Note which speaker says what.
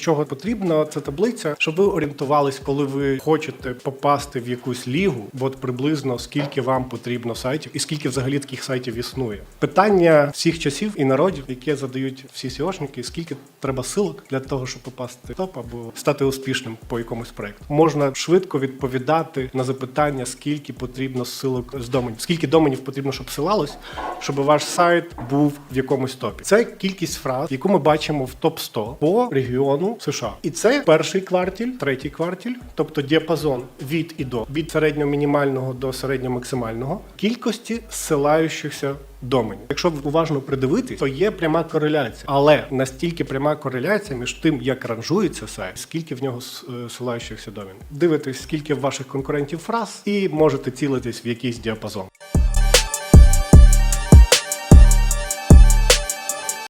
Speaker 1: чого потрібна ця таблиця, щоб ви орієнтувались, коли ви хочете попасти в якусь лігу, от приблизно скільки вам потрібно сайтів і скільки взагалі таких сайтів існує. Питання всіх часів і народів, яке задають всі SEOшники, скільки треба силок для того, щоб попасти в топ або стати успішним по якомусь проекту. Можна швидко відповідати на запитання, скільки потрібно силок з доменів, скільки доменів потрібно, щоб силалось, щоб ваш сайт був в якомусь топі. Це кількість фраз, яку ми бачимо в топ 100 по регіону США. І це перший квартіль, третій квартіль, тобто діапазон від і до від середньо мінімального до середньо максимального кількості зсилаючихся доменів. Якщо уважно придивитись, то є пряма кореляція, але настільки пряма кореляція між тим, як ранжується сайт, скільки в нього е, силаючихся доменів. Дивитесь, скільки в ваших конкурентів фраз, і можете цілитись в якийсь діапазон.